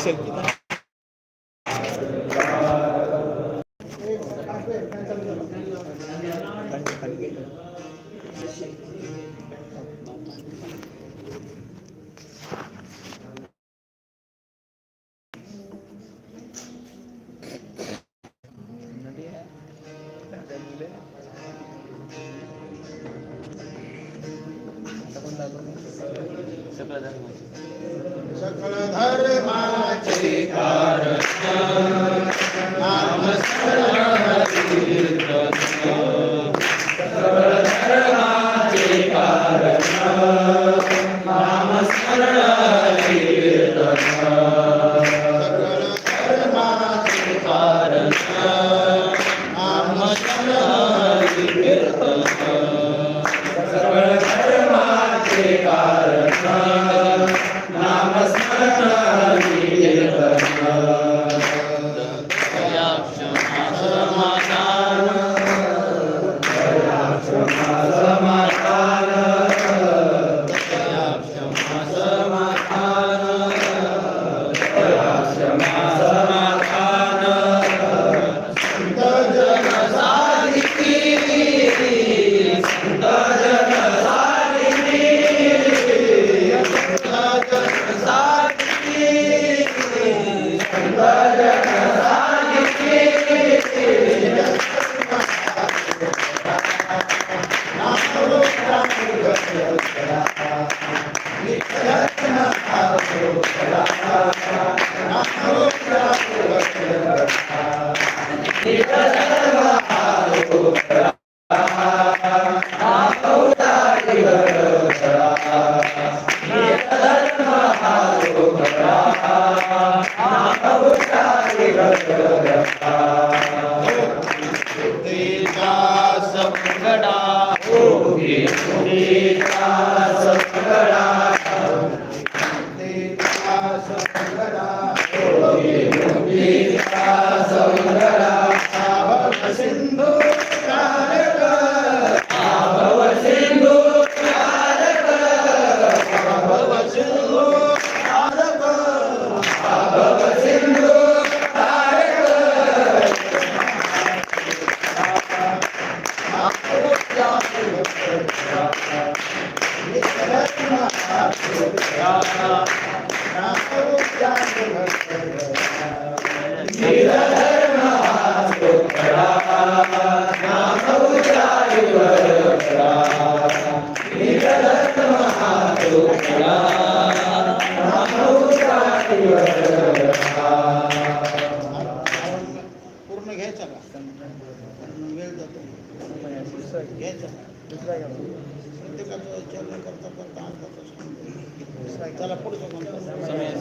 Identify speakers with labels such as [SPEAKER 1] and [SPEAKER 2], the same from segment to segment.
[SPEAKER 1] 谢谢你们 Hare संगडा वेळ जातो. घ्यायचा प्रत्येकाचं चलन करता करता आज जातो त्याला पुढचं म्हणतो समयाशी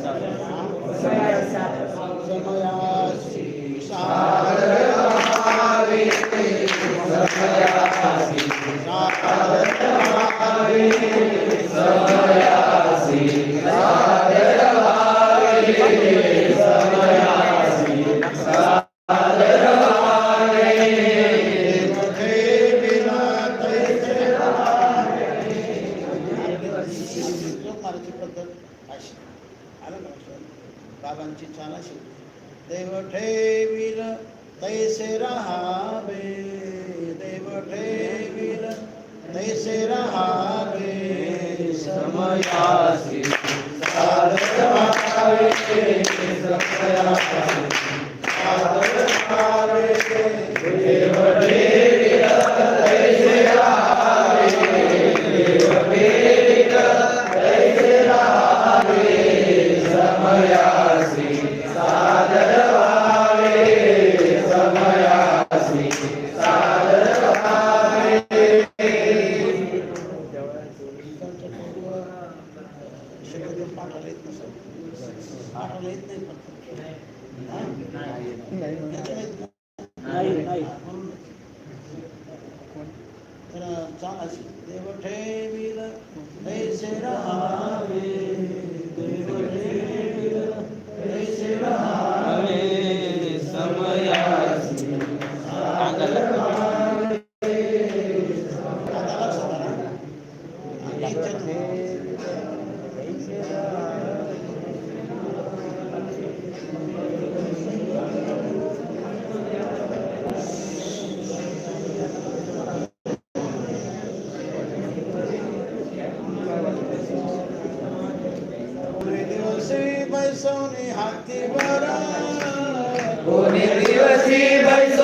[SPEAKER 1] बाबांची छान अशी. देव ठेवील तैसे राहावे. देव ठेवील तैसे राहावे. समयासी सादर व्हावे, समयासी सादर तर देव ठेवील तैसे रहावे. देव ठेवील see by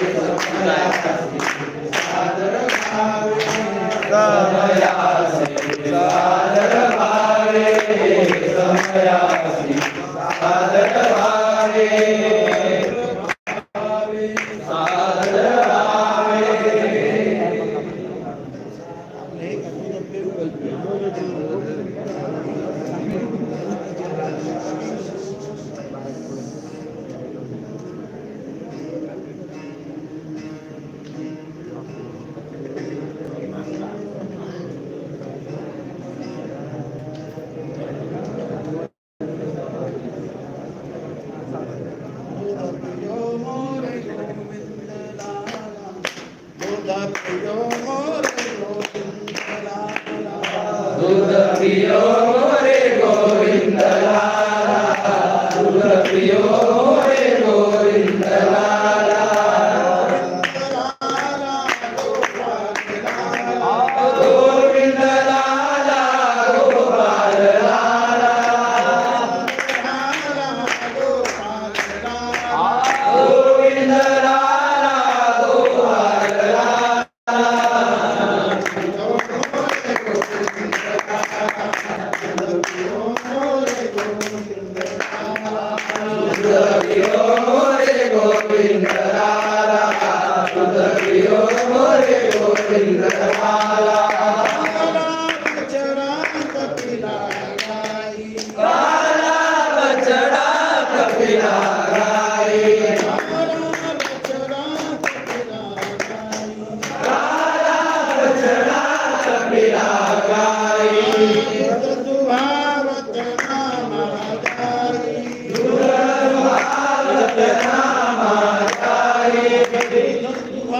[SPEAKER 1] समया Govinda
[SPEAKER 2] Mare Govinda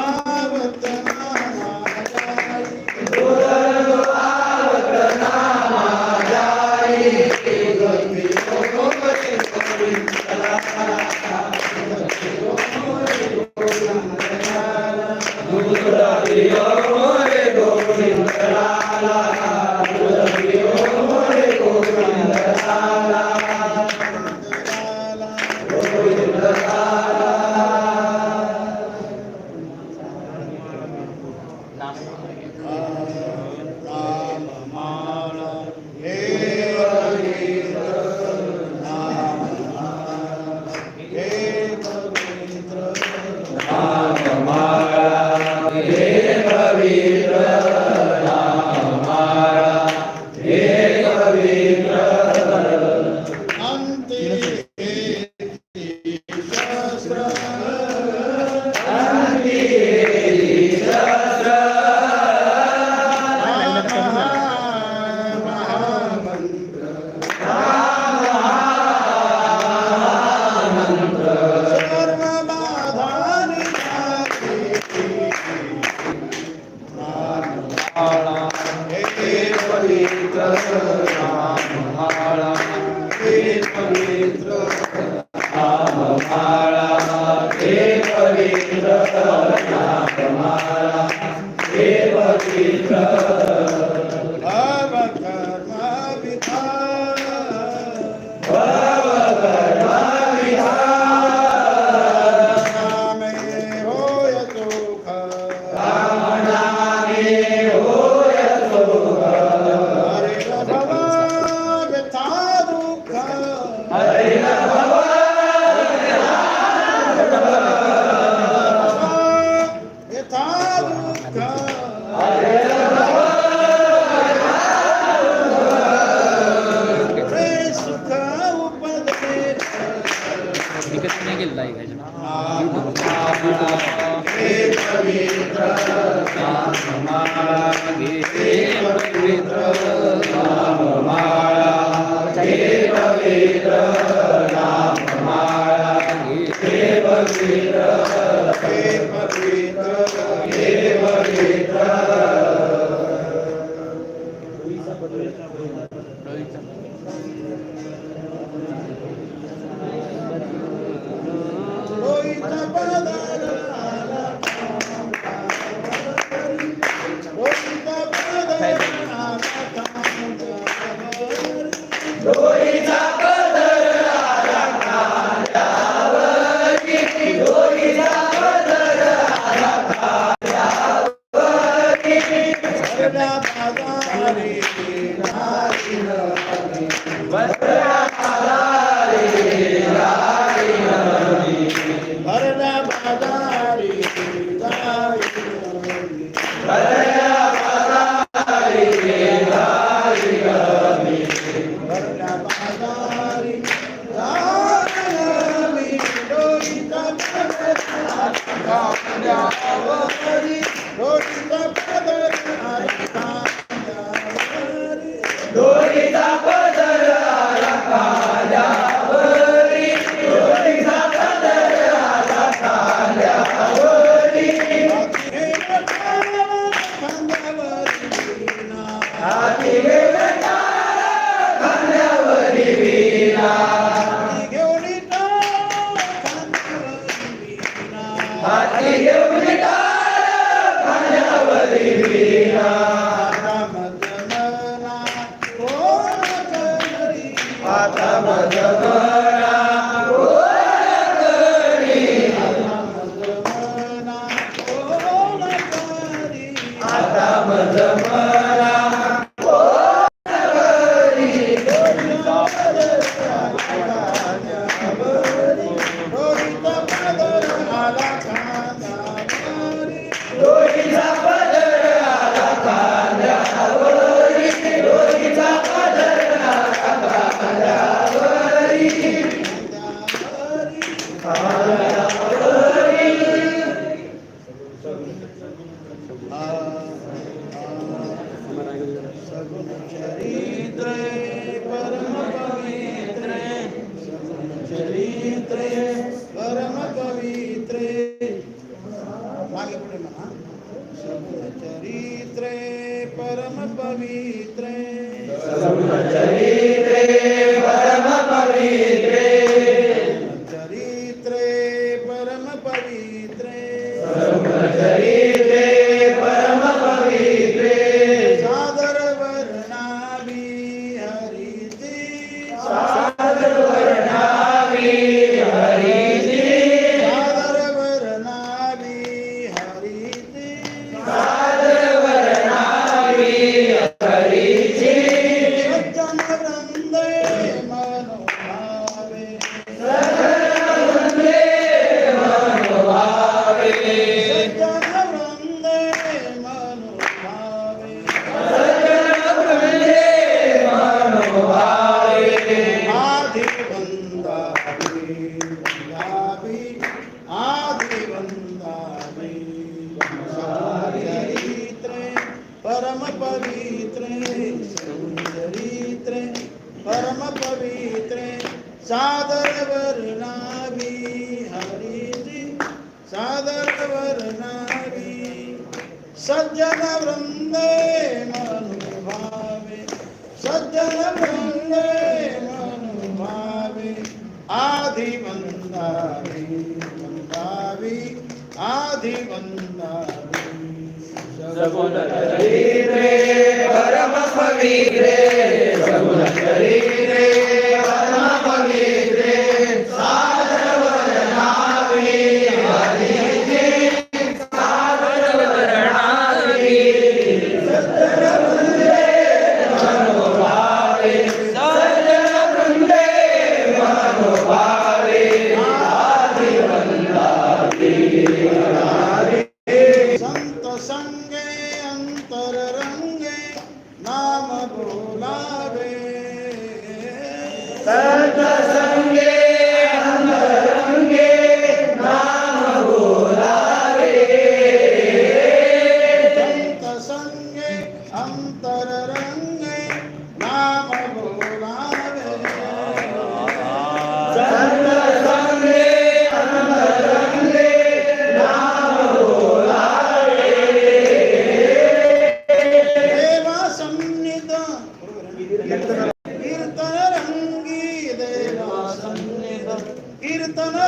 [SPEAKER 2] பாவத்தன
[SPEAKER 1] নাম। सेवा की
[SPEAKER 2] बसरा तव जगत्
[SPEAKER 1] सादर वरणावी
[SPEAKER 2] हरीजी
[SPEAKER 1] सादर वरणावी सज्जन वृंदे मनुभावे सज्जन वृंदे मनुभावे आदि वंदावी वंदावी आदि वंदावी
[SPEAKER 2] सगुण शरीरे परम पवित्रे सगुण शरीरे।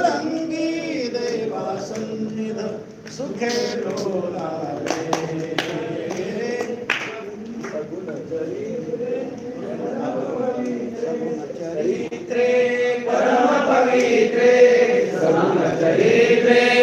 [SPEAKER 1] रंगी
[SPEAKER 2] देवा सन्निध सुखे
[SPEAKER 1] चरित्रे परम पवित्रे सगुण चरित्रे